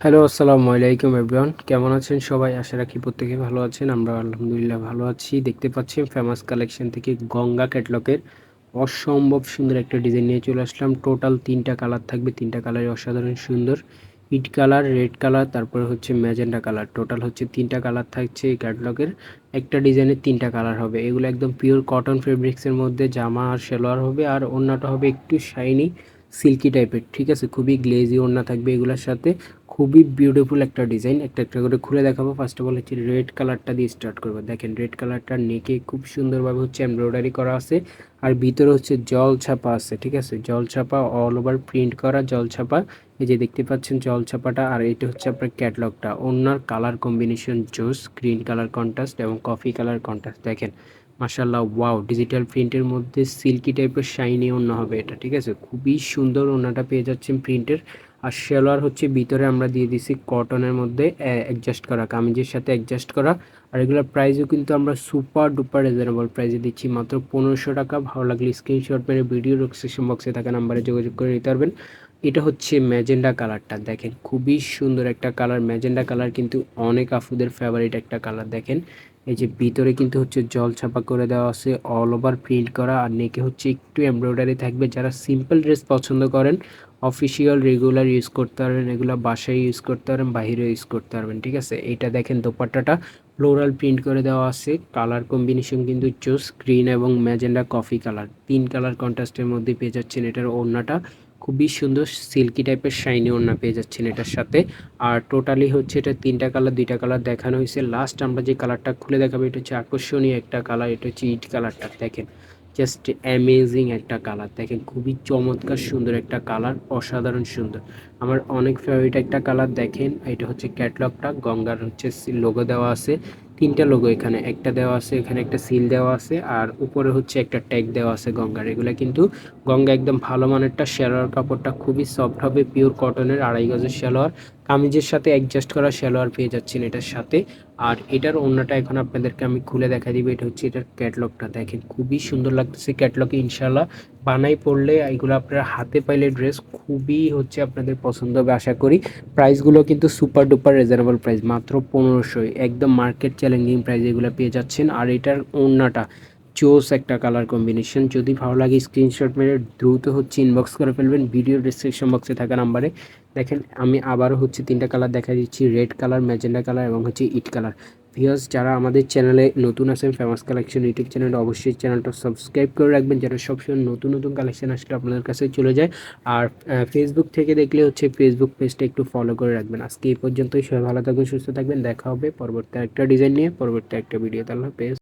Hello, আসসালামু আলাইকুম everyone কেমন আছেন সবাই? আশা রাখি প্রত্যেকে ভালো আছেন। আমরা আলহামদুলিল্লাহ ভালো আছি। দেখতে পাচ্ছি ফেমাস কালেকশন থেকে গঙ্গা ক্যাটলকের অসম্ভব সুন্দর একটা ডিজাইন নিয়ে চলে আসলাম। টোটাল তিনটা কালার থাকবে। তিনটা কালারই অসাধারণ সুন্দর। ইট কালার রেড কালার তারপরে হচ্ছে ম্যাজেন্ডা কালার টোটাল হচ্ছে তিনটা কালার থাকছে এই ক্যাটলগের একটা ডিজাইনের তিনটা কালার হবে। এগুলো একদম পিওর কটন ফেব্রিক্সের মধ্যে জামা আর সেলোয়ার হবে। আর অন্যটা হবে একটু শাইনি সিল্কি টাইপের ঠিক আছে? খুবই গ্লেজি ওড়না থাকবে এগুলোর সাথে। খুবই বিউটিফুল একটা ডিজাইন একটা একটা করে খুলে দেখাবো। ফার্স্ট অফ অল হচ্ছে রেড কালারটা দিয়ে স্টার্ট করব। দেখেন রেড কালারটা নেকে খুব সুন্দরভাবে হচ্ছে এমব্রয়ডারি করা আছে। আর ভিতরে হচ্ছে জল ছাপা আছে, ঠিক আছে? জল ছাপা অল ওভার প্রিন্ট করা জল ছাপা। এই যে দেখতে পাচ্ছেন জল ছাপাটা আর এটা হচ্ছে আপনার ক্যাটলগটা ওনার কালার কম্বিনেশন জোস গ্রিন কালার কন্ট্রাস্ট এবং কফি কালার কন্ট্রাস্ট দেখেন মাসাল্লাহ ওয়াও ডিজিটাল প্রিন্টের মধ্যে সিল্কি টাইপের শাইনি অন্য হবে এটা, ঠিক আছে? খুবই সুন্দর ওনাটা পেয়ে যাচ্ছেন প্রিন্টের আর সেলোয়ার হচ্ছে ভিতরে আমরা দিয়ে দিছি কটনের মধ্যে অ্যাডজাস্ট করা, কামিজের সাথে অ্যাডজাস্ট করা। আর এগুলোর প্রাইসও কিন্তু আমরা সুপার ডুপার রিজনেবল প্রাইসে দিচ্ছি। মাত্র পনেরোশো টাকা, ভালো লাগলে স্ক্রিনশট মেরে ভিডিও ডিসক্রিপশন বক্সে থাকা নাম্বারে যোগাযোগ করে নিতে পারবেন। এটা হচ্ছে ম্যাজেন্ডা কালারটা দেখেন খুবই সুন্দর একটা কালার ম্যাজেন্ডা কালার কিন্তু অনেক আফুদের ফেভারিট একটা কালার দেখেন। এই যে ভিতরে কিন্তু হচ্ছে জল ছাপা করে দেওয়া আছে অল ওভার প্রিন্ট করা, আর নেকে হচ্ছে একটু এমব্রয়ডারি থাকবে। যারা সিম্পল ড্রেস পছন্দ করেন অফিসিয়াল রেগুলার ইউজ করতে পারবেন, এগুলো বাসায় ইউজ করতে পারবেন বাইরে ইউজ করতে পারবেন, ঠিক আছে? এটা দেখেন দোপাট্টাটা ফ্লোরাল প্রিন্ট করে দেওয়া আছে। কালার কম্বিনেশন কিন্তু চোস গ্রিন এবং ম্যাজেন্ডা কফি কালার তিন কালার কন্ট্রাস্টের মধ্যে পেয়ে যাচ্ছেন এটার ওড়নাটা। খুবই সুন্দর সিল্কি টাইপের শাইনি ওড়না পেয়ে যাচ্ছেন এটার সাথে। আর টোটালি হচ্ছে এটা তিনটা কালার দুইটা কালার দেখানো হয়েছে। লাস্ট আমরা যে কালারটা খুলে দেখাবো, এটা হচ্ছে আকর্ষণীয় একটা কালার এটা হচ্ছে ইট কালারটা দেখেন জাস্ট অ্যামেজিং একটা কালার দেখেন, খুবই চমৎকার সুন্দর একটা কালার অসাধারণ সুন্দর। আমার অনেক ফেভারিট একটা কালার দেখেন, এটা হচ্ছে ক্যাটলগটা গঙ্গার হচ্ছে লোগো দেওয়া আছে। তিনটা লোগো এখানে, একটা দেওয়া আছে, এখানে একটা সিল দেওয়া আছে, আর উপরে হচ্ছে একটা ট্যাগ দেওয়া আছে গঙ্গার। এগুলো কিন্তু গঙ্গা একদম ভালো মানেরটা শেয়ার কাপড়টা খুবই সফট হবে পিওর কটনের আড়াই গজের শেলোয়ার। কামিজের সাথে অ্যাডজাস্ট করা শেলোয়ার পেয়ে যাচ্ছেন এটার সাথে। আর এটার অন্যটা এখন আপনাদেরকে আমি খুলে দেখা দিব, এটা হচ্ছে এটার ক্যাটলগটা দেখেন, খুবই সুন্দর লাগতেছে ক্যাটলগে ইনশাল্লাহ বানাই পড়লে এগুলো আপনারা হাতে পাইলে ড্রেস খুবই হচ্ছে আপনাদের পছন্দ হবে, আশা করি। প্রাইসগুলো কিন্তু সুপার ডুপার রিজনেবল প্রাইস মাত্র পনেরোশো। একদম মার্কেট চ্যালেঞ্জিং প্রাইস এগুলো পেয়ে যাচ্ছেন। আর এটার ওড়নাটা চোস একটা কালার কম্বিনেশন যদি ভালো লাগে স্ক্রিনশট মেরে দ্রুত হচ্ছে ইনবক্স করে ফেলবেন। ভিডিও ডিসক্রিপশন বক্সে থাকা নাম্বারে দেখেন, আমি আবারও হচ্ছে তিনটা কালার দেখা দিচ্ছি। রেড কালার ম্যাজেন্ডা কালার এবং হচ্ছে ইট কালার ভিউয়ার্স যারা আমাদের চ্যানেলে নতুন আছেন ফেমাস কালেকশন ইউটিউব চ্যানেলটা অবশ্যই চ্যানেলটা সাবস্ক্রাইব করে রাখবেন যেটা সবসময় নতুন নতুন কালেকশন আসলে আপনাদের কাছে চলে যায়। আর ফেসবুক থেকে দেখলে হচ্ছে ফেসবুক পেজটা একটু ফলো করে রাখবেন। আজকে এই পর্যন্তই। সবাই ভালো থাকবেন, সুস্থ থাকবেন। দেখা হবে পরবর্তী একটা ডিজাইন নিয়ে, পরবর্তী একটা ভিডিও তাহলে পেজ